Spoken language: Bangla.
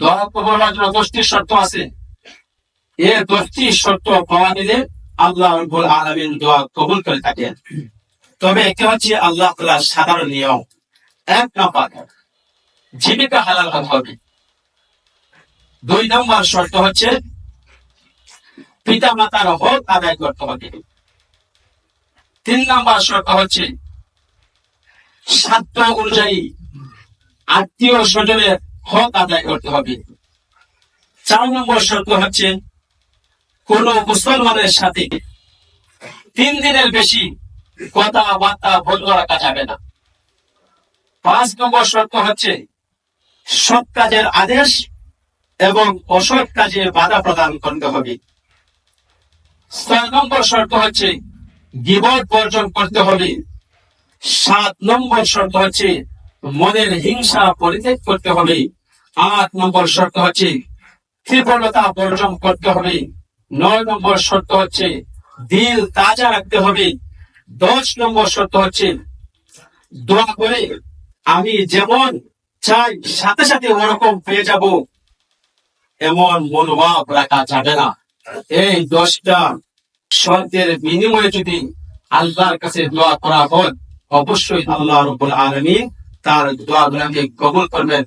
দোয়া কবুল শর্ত আছে। এই দশটি শর্ত পাওয়া নিলে আল্লাহ রব্বুল আলামিন দোয়া কবুল করে থাকেন। তবে একটা হচ্ছে আল্লাহ তাআলার সাধারণ নিয়ম। এক নম্বর, জীবিকা হালাল হবে। দুই নম্বর শর্ত হচ্ছে পিতা মাতার হক আদায় করতে হবে। তিন নম্বর শর্ত হচ্ছে সাধ্য অনুযায়ী আত্মীয় স্বজনের হক আদায় করতে হবে। চার নম্বর শর্ত হচ্ছে, কোন মুসলমানের সাথে তিন দিনের বেশি কথাবার্তা বন্ধ রাখা যাবে না। পাঁচ নম্বর শর্ত হচ্ছে, সৎ কাজের আদেশ এবং অসৎ কাজে বাধা প্রদান করতে হবে। ছয় নম্বর শর্ত হচ্ছে গিবট বর্জন করতে হবে। সাত নম্বর শর্ত হচ্ছে মনের হিংসা পরিত্যাগ করতে হবে আট নম্বর শর্ত হচ্ছে কৃপণতা বর্জন করতে হবে। নয় নম্বর শর্ত হচ্ছে দিল তাজা রাখতে হবে। দশ নম্বর শর্ত হচ্ছে দোয়া করে আমি যেমন চাই সাথে সাথে ওরকম পেয়ে যাব। এমন মনোভাব রাখা যাবে না। এই দশটা শর্তের বিনিময়ে যদি আল্লাহর কাছে দোয়া করা হয়, অবশ্যই আল্লাহ রব্বুল আলামিন তার দোয়া গুলাকে কবুল করবেন।